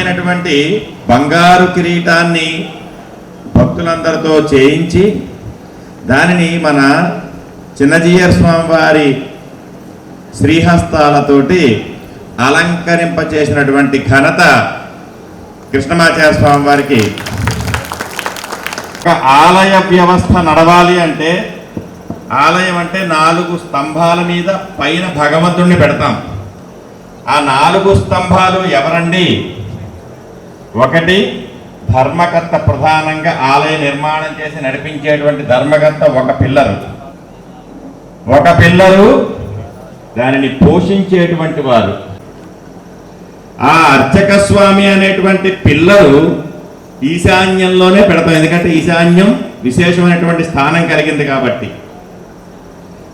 అద్భుతమైనటువంటి బంగారు కిరీటాన్ని భక్తులందరితో చేయించి దానిని మన చిన్నజీయర్ స్వామి వారి శ్రీహస్తాలతోటి అలంకరింపచేసినటువంటి ఘనత కృష్ణమాచార్య స్వామి వారికి ఒక ఆలయ వ్యవస్థ నడవాలి అంటే ఆలయం అంటే నాలుగు స్తంభాల మీద పైన భగవంతుణ్ణి పెడతాం. ఆ నాలుగు స్తంభాలు ఎవరండి? ఒకటి ధర్మకర్త ప్రధానంగా ఆలయ నిర్మాణం చేసి నడిపించేటువంటి ధర్మకర్త ఒక పిల్లరు. ఒక పిల్లరు దానిని పోషించేటువంటి వారు. ఆ అర్చక స్వామి అనేటువంటి పిల్లరు ఈశాన్యంలోనే పెడతాం ఎందుకంటే ఈశాన్యం విశేషమైనటువంటి స్థానం కలిగింది కాబట్టి.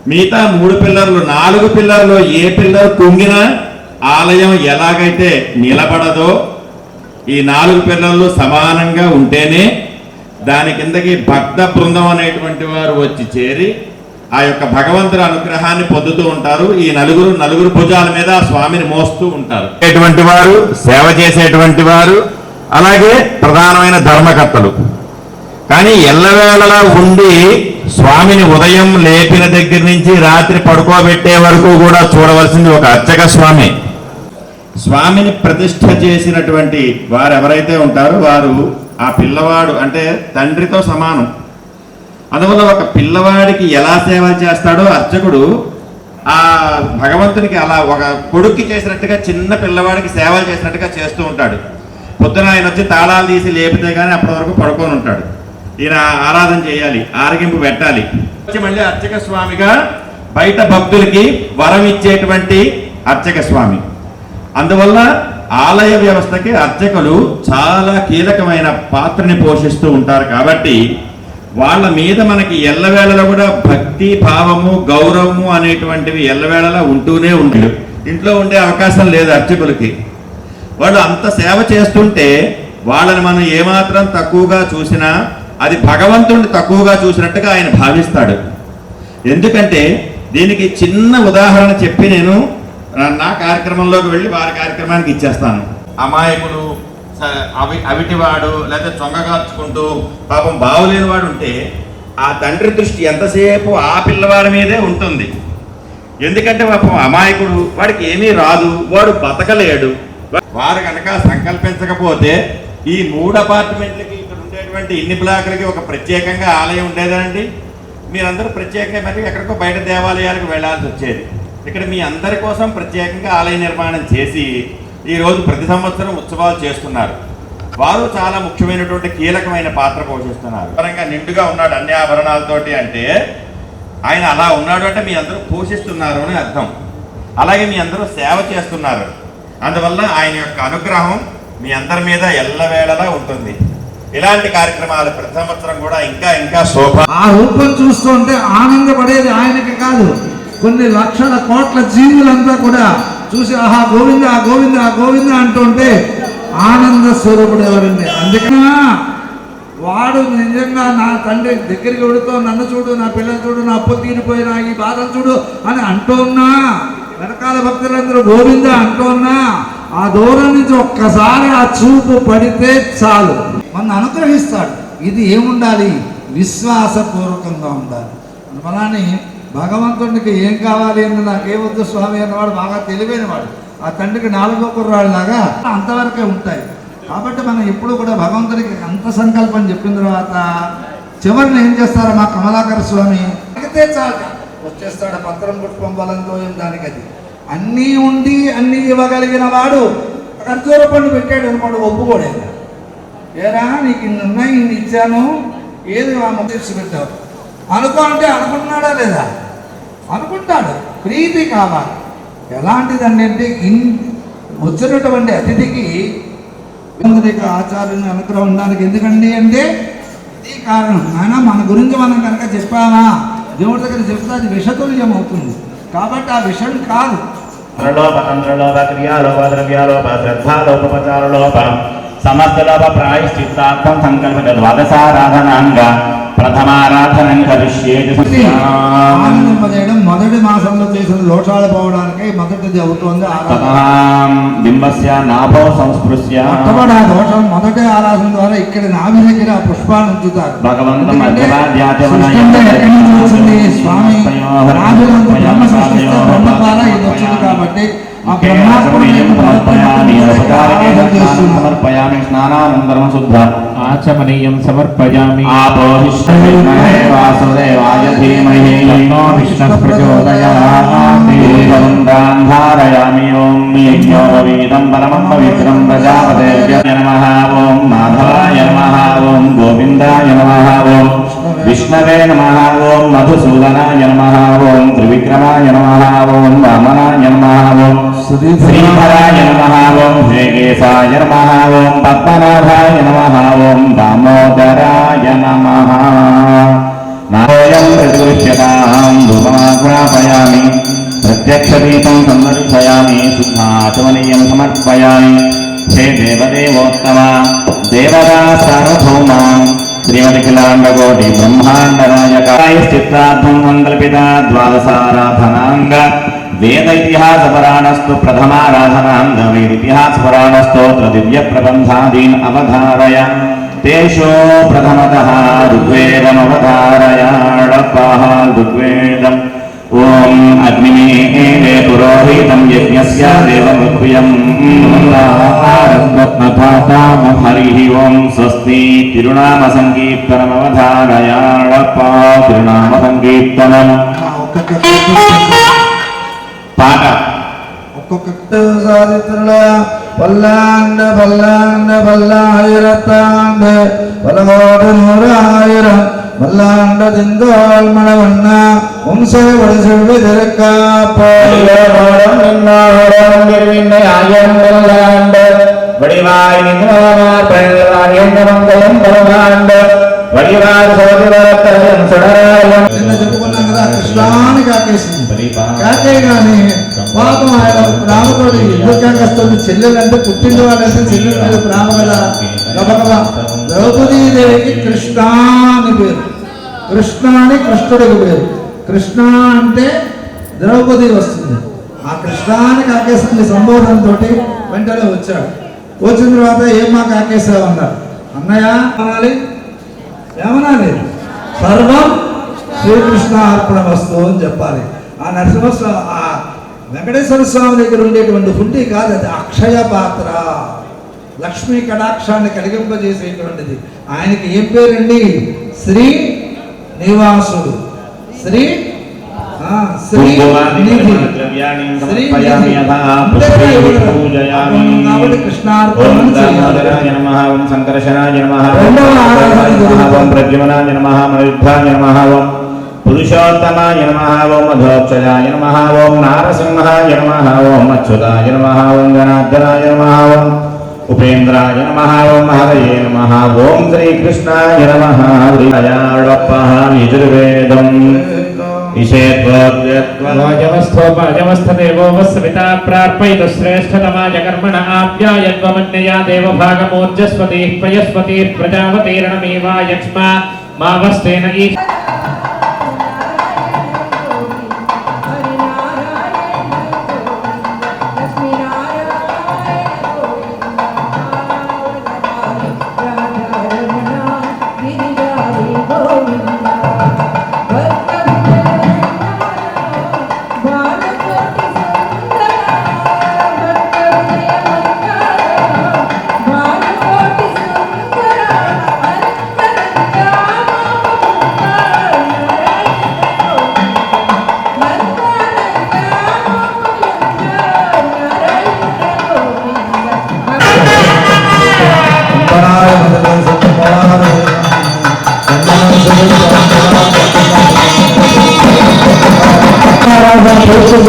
మిగతా మూడు పిల్లర్లు నాలుగు పిల్లర్లు ఏ పిల్లర్ కుంగినా ఆలయం ఎలాగైతే నిలబడదో ఈ నాలుగు పిల్లలు సమానంగా ఉంటేనే దాని కిందకి భక్త బృందం అనేటువంటి వారు వచ్చి చేరి ఆ యొక్క భగవంతుడి అనుగ్రహాన్ని పొందుతూ ఉంటారు. ఈ నలుగురు నలుగురు భుజాల మీద స్వామిని మోస్తూ ఉంటారు. ఎటువంటి వారు సేవ చేసేటువంటి వారు అలాగే ప్రధానమైన ధర్మకర్తలు. కానీ ఎల్లవేళలా ఉండి స్వామిని ఉదయం లేపిన దగ్గర నుంచి రాత్రి పడుకోబెట్టే వరకు కూడా చూడవలసింది ఒక అర్చక స్వామి. స్వామిని ప్రతిష్ఠ చేసినటువంటి వారు ఎవరైతే ఉంటారో వారు ఆ పిల్లవాడు అంటే తండ్రితో సమానం. అందువల్ల ఒక పిల్లవాడికి ఎలా సేవ చేస్తాడో అర్చకుడు ఆ భగవంతునికి అలా ఒక కొడుక్కి చేసినట్టుగా చిన్న పిల్లవాడికి సేవలు చేసినట్టుగా చేస్తూ ఉంటాడు. పొద్దున ఆయన వచ్చి తాళాలు తీసి లేపితే కానీ అప్పటి వరకు పడుకొని ఉంటాడు. ఈయన ఆరాధన చేయాలి ఆరగింపు పెట్టాలి. వచ్చి మళ్ళీ అర్చక స్వామిగా బయట భక్తులకి వరం ఇచ్చేటువంటి అర్చక స్వామి. అందువల్ల ఆలయ వ్యవస్థకి అర్చకులు చాలా కీలకమైన పాత్రని పోషిస్తూ ఉంటారు కాబట్టి వాళ్ళ మీద మనకి ఎల్లవేళలో కూడా భక్తి భావము గౌరవము అనేటువంటివి ఎల్లవేళలా ఉంటూనే ఉంటాయి ఇంట్లో ఉండే అవకాశం లేదు అర్చకులకి. వాళ్ళు అంత సేవ చేస్తుంటే వాళ్ళని మనం ఏమాత్రం తక్కువగా చూసినా అది భగవంతుడిని తక్కువగా చూసినట్టుగా ఆయన భావిస్తాడు. ఎందుకంటే దీనికి చిన్న ఉదాహరణ చెప్పి నేను నా- నా కార్యక్రమంలోకి వెళ్ళి వారి కార్యక్రమానికి ఇచ్చేస్తాను. అమాయకులు అవి అవిటివాడు లేకపోతే చొంగగార్చుకుంటూ పాపం బావులేని వాడు ఉంటే ఆ తండ్రి దృష్టి ఎంతసేపు ఆ పిల్లవాడి మీదే ఉంటుంది. ఎందుకంటే పాపం అమాయకుడు వాడికి ఏమీ రాదు వాడు బతకలేడు. వారు కనుక సంకల్పించకపోతే ఈ మూడు అపార్ట్మెంట్లకి ఇక్కడ ఉండేటువంటి ఇన్ని బ్లాకులకి ఒక ప్రత్యేకంగా ఆలయం ఉండేదండి మీరందరూ ప్రత్యేకంగా మరి ఎక్కడికో బయట దేవాలయాలకు వెళ్ళాల్సి వచ్చేది ఇక్కడ మీ అందరి కోసం ప్రత్యేకంగా ఆలయ నిర్మాణం చేసి ఈరోజు ప్రతి సంవత్సరం ఉత్సవాలు చేస్తున్నారు. వారు చాలా ముఖ్యమైనటువంటి కీలకమైన పాత్ర పోషిస్తున్నారు. పరంగా నిండుగా ఉన్నాడు అన్ని ఆభరణాలతోటి అంటే ఆయన అలా ఉన్నాడు అంటే మీ అందరూ పోషిస్తున్నారు అని అర్థం. అలాగే మీ అందరూ సేవ చేస్తున్నారు. అందువల్ల ఆయన యొక్క అనుగ్రహం మీ అందరి మీద ఎల్లవేళలా ఉంటుంది. ఇలాంటి కార్యక్రమాలు ప్రతి సంవత్సరం కూడా ఇంకా ఇంకా శోభ ఆ రూపం చూస్తుంటే ఆనందపడేది ఆయనకి కాదు. కొన్ని లక్షల కోట్ల జీవులంతా కూడా చూసి ఆహా గోవింద ఆ గోవింద ఆ గోవింద అంటుంటే ఆనంద స్వరూపుడు ఎవరండి? అందుకనా? వాడు నిజంగా నా తండ్రి దగ్గరికి వెళుతూ నన్ను చూడు నా పిల్లలు చూడు నా అప్పు తీరిపోయినా ఈ బాధను చూడు అని అంటున్నా. వెనకాల భక్తులందరూ గోవింద అంటున్నా. ఆ దూరం నుంచి ఒక్కసారి ఆ చూపు పడితే చాలు. మన అనుగ్రహిస్తాడు. ఇది ఏముండాలి? విశ్వాసపూర్వకంగా ఉండాలి. మనని భగవంతుడికి ఏం కావాలి అని నాకేమొద్దు స్వామి అన్నవాడు బాగా తెలివైనవాడు. ఆ తండ్రికి నాలుగో కుర్రాళ్ళలాగా అంతవరకే ఉంటాయి. కాబట్టి మనం ఎప్పుడు కూడా భగవంతుడికి అంత సంకల్పం చెప్పిన తర్వాత చివరిని ఏం చేస్తారు మా కమలాకర స్వామి? అడిగితే చాలు. వచ్చేస్తాడు పత్రం పుష్పం బలంతో దానికి అది. అన్నీ ఉండి అన్నీ ఇవ్వగలిగిన వాడు ఖర్జూర పండు పెట్టాడు అనుకోండి ఒప్పుకోలేదు ఏరా నీకు ఇన్ని ఉన్నాయి ఇన్ని ఇచ్చాను. ఏది ఆ ముద్దేసి పెట్టావు అనుకో అంటే అనుకుంటున్నాడా లేదా? అనుకుంటాడు. ప్రీతి కావాలి. ఎలాంటిదండి అంటే ఇన్ వచ్చినటువంటి అతిథికి అందరిక ఆచార్యుని అనుగ్రహం ఉండడానికి ఎందుకండి అంటే ఈ కారణం. ఆయన మన గురించి మనం కనుక చెప్పామా దేవుడి దగ్గర చెప్తే అది విషతుల్యం అవుతుంది కాబట్టి ఆ విషయం కాదు. తంత్రలోప తంత్రలోప క్రియాలోప ద్రవ్యాలోప శ్రద్ధాలోపచారలోప సమస్తలోప ప్రాయశ్చిత్తార్థం సంకల్ప ద్వాదశారాధనాంగ ప్రథమారాధనం ఆనందింపజేయడం మొదటి మాసంలో చేసిన దోషాలు పోవడానికి మొదటిది అవుతుంది బింబస్య నాభో సంస్పృశ్య. మొట్టమొదటి ఆ దోషం మొదటి ఆరాధన ద్వారా ఇక్కడ నాభి దగ్గర ఆ పుష్పాన్ని ఉంచుతారు భగవంతం స్వామి నాభిలో ఉంది బ్రహ్మ సృష్టిస్తే బ్రహ్మ ద్వారా ఇది వచ్చింది కాబట్టి సమర్పయామి స్నానానంతరం శుద్ధ. ఆచమనీయం సమర్పయామి. ఆపోహిష్టవాసుదేవాయ ధీమహి. తన్నో విష్ణు ప్రచోదయాన్ ధారయామి ఓం యజ్ఞోపవీతం పరమం పవిత్రం ప్రజాపతే నమః. ఓం మాధవాయ నమః. ఓం గోవిందాయ నమః. ఓం విష్ణవే నమః. ఓం మధుసూదనాయ నమః. ఓం త్రివిక్రమాయ నమః. ఓం వామనాయ నమః. ఓం श्रीधराय नमः ॐ श्रीकेशाय नमः ॐ पद्मनाभाय नमः ॐ दामोदराय नमः नारायं प्रतिगृह्यतां धूपमाग्रापयामि प्रत्यक्षदीपं संदर्शयामि शुद्धाचमनीयं समर्पयामि हे देवदेवोत्तम देवता सार्वभौमा श्रीमतिखिलाण्डकोटि ब्रह्माण्डनायकायश्चित्तार्थं मङ्गलपिता द्वादशाराधनाङ्ग వేద ఇతిహాస పురాణస్తు ప్రథమారాధనాం వేద ఇతిహాస పురాణస్తోత్ర దివ్య ప్రబంధాదీన్ అవధారయ తేషో ప్రథమత ఋగ్వేదమవధారయాడపాహ ఋగ్వేదం ఓం అగ్నిమేహే పురోహితం యజ్ఞస్య దేవం ఓం స్వస్తి తిరునామ సంకీర్తనమవధారయాడపా తిరునామ సంకీర్తనం పాట ఒక్కొక్క సాధితుల பல்லாண்டு பல்லாண்டு பல்லாயிரத்தாண்டு பல கோடி நூறு ஆயிரம் பல்லாண்டு திங்கோள் மணவண்ணா வம்சவடி செல்வி திருக்காப்போடம் ஆயிரம் பல்லாண்டு வடிவாய் மங்கலம் பலவாண்டு வடிவாய் కృష్ణాని కాకేసింది. కాకే గాని పాపం ఆయన ప్రేమతోటి ఎందుకు కాకేస్తుంది చెల్లెలు అంటే పుట్టిన వాళ్ళంటే చెల్లెల మీద ప్రేమ కదా గబగబా. ద్రౌపదీదేవికి కృష్ణ అని పేరు. కృష్ణ అని కృష్ణుడికి పేరు. కృష్ణ అంటే ద్రౌపది వస్తుంది. ఆ కృష్ణాని కాకేసింది సంబోధనతో వెంటనే వచ్చాడు. వచ్చిన తర్వాత ఏమా కాకేశావు అన్నారు. అన్నయ్య అనాలి ఏమనాలి? సర్వం శ్రీకృష్ణ అర్పణ వస్తువు అని చెప్పాలి. ఆ నరసింహస్వామి ఆ వెంకటేశ్వర స్వామి దగ్గర ఉండేటువంటి హుండీ కాదు అది అక్షయ పాత్ర. లక్ష్మీ కటాక్షాన్ని కలిగింపజేసేటువంటిది. ఆయనకి ఏం పేరండి? శ్రీ నివాసుడు. శ్రీ శ్రీ శ్రీ నిధి. అంతేనా ఇవ్వగలరు. కాబట్టి కృష్ణార్పణం ఓం చేయాలి. దామోదరాయ నమః ఓం సంకర్షణాయ నమః రెండవ ఆరాధన ప్రద్యుమ్నాయ నమః మయుద్ధాయ నమః ఓం పురుషోత్తమాయ నమ ఓం మధోక్షజాయ నమ ఓం నారసింహాయ నమ ఓం అచ్యుతాయ నమ ఓం జనార్దనాయ నమ ఓం ఉపేంద్రాయ నమ ఓం మహదయే నమ ఓం శ్రీకృష్ణాయ నమ హృదయాళప్పః యజుర్వేదం. ఇషేత్వోద్యత్వ వాజవస్థోపాజవస్థదేవో వస్సవితా ప్రార్పయిత శ్రేష్ఠతమాజ కర్మణ ఆప్యాయత్వమన్యయా దేవభాగమోర్జస్వతి ప్రయస్వతి ప్రజావతీరణమేవాయక్ష్మ మావస్తేన ఈ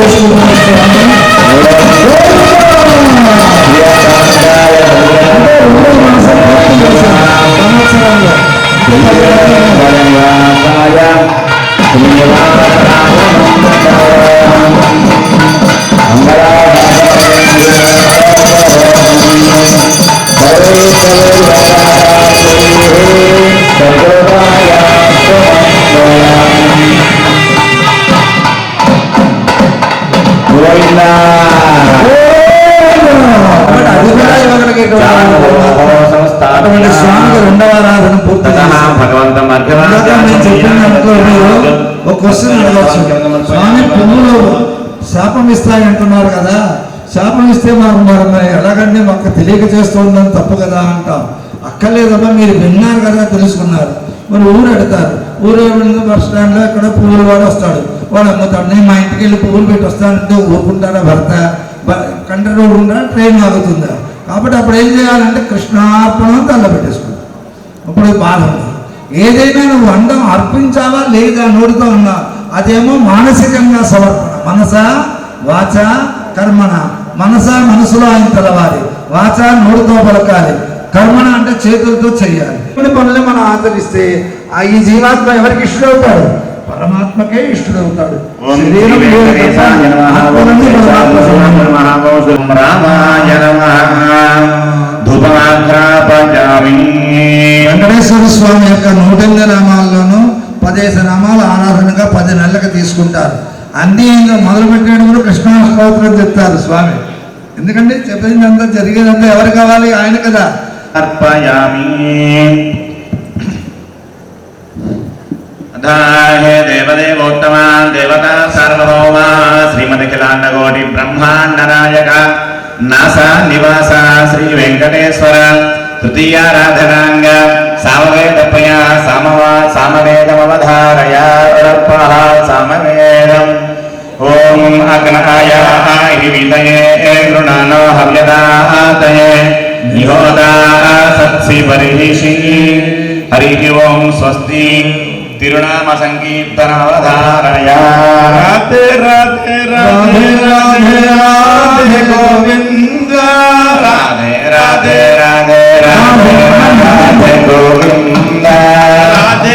ఆరాధన నేను మీరు ఒక క్వశ్చన్ అడగచ్చు. స్వామి పువ్వులు శాపం ఇస్తాయంటున్నారు కదా. శాపం ఇస్తే మాకు మరి ఎలాగంటే మాకు తెలియక చేస్తుందని తప్పు కదా అంటాం. అక్కర్లేదమ్మా మీరు విన్నారు కదా తెలుసుకున్నారు. మరి ఊరు ఎడతారు ఊరు బస్ స్టాండ్లో ఇక్కడ పువ్వులు వాడు వస్తాడు. వాడు అమ్ముతాడు. నేను మా ఇంటికి వెళ్ళి పువ్వులు పెట్టి వస్తానంటే ఊరుకుంటారా భర్త? కంట్రీ ఊరుకుంటారా ట్రైన్ ఆగుతుందా? కాబట్టి అప్పుడు ఏం చేయాలంటే కృష్ణార్పణం తల్లబెట్టేసుకుంటాం ఇప్పుడు బాధ. ఏదైనా నువ్వు అండం అర్పించావా లేదా నోటితో ఉన్నా అదేమో మానసికంగా సమర్పణ. మనస? వాచ? కర్మణ. మనస? మనసులో ఆయన తెలవాలి. వాచ? నోటితో పలకాలి. కర్మణ అంటే చేతులతో చెయ్యాలి. కొన్ని పనులు మనం ఆచరిస్తే ఆ ఈ జీవాత్మ ఎవరికి ఇష్టడవుతాడు? పరమాత్మకే ఇష్టడవుతాడు. శరీరం స్వామి యొక్క నూటెనిమిది నామాల్లోనూ పదిహేను నామాలు ఆరాధనగా పది నెలలకు తీసుకుంటారు. అన్నీ ఇంకా మొదలుపెట్టేటప్పుడు కృష్ణాష్టోత్రం చెప్తారు స్వామి. ఎందుకంటే చెప్పింది అంతా జరిగేదంతా ఎవరు కావాలి? ఆయన కదా. అర్పయామి. దాహే దేవదేవోత్తమాన్ దేవతా సార్వభౌమా శ్రీమతి కిలాండగోటి బ్రహ్మాండనాయక నాసా నివాస శ్రీ వెంకటేశ్వర తృతీయారాధనాంగ సామవేదపయ సామవా సామవేదమవధారయారపాల సామవేదం ఓం అగ్నాయ వితయే గృణానో హవ్యదాతయే నిహోదా సత్సి పరిషి హరి ఓం స్వస్తి తిరునామ సంకీర్తనవధారయా రాధే రాధే రాధే రాధే రాధే గోవింద రాధే రాధే రాధే రాధే రాధే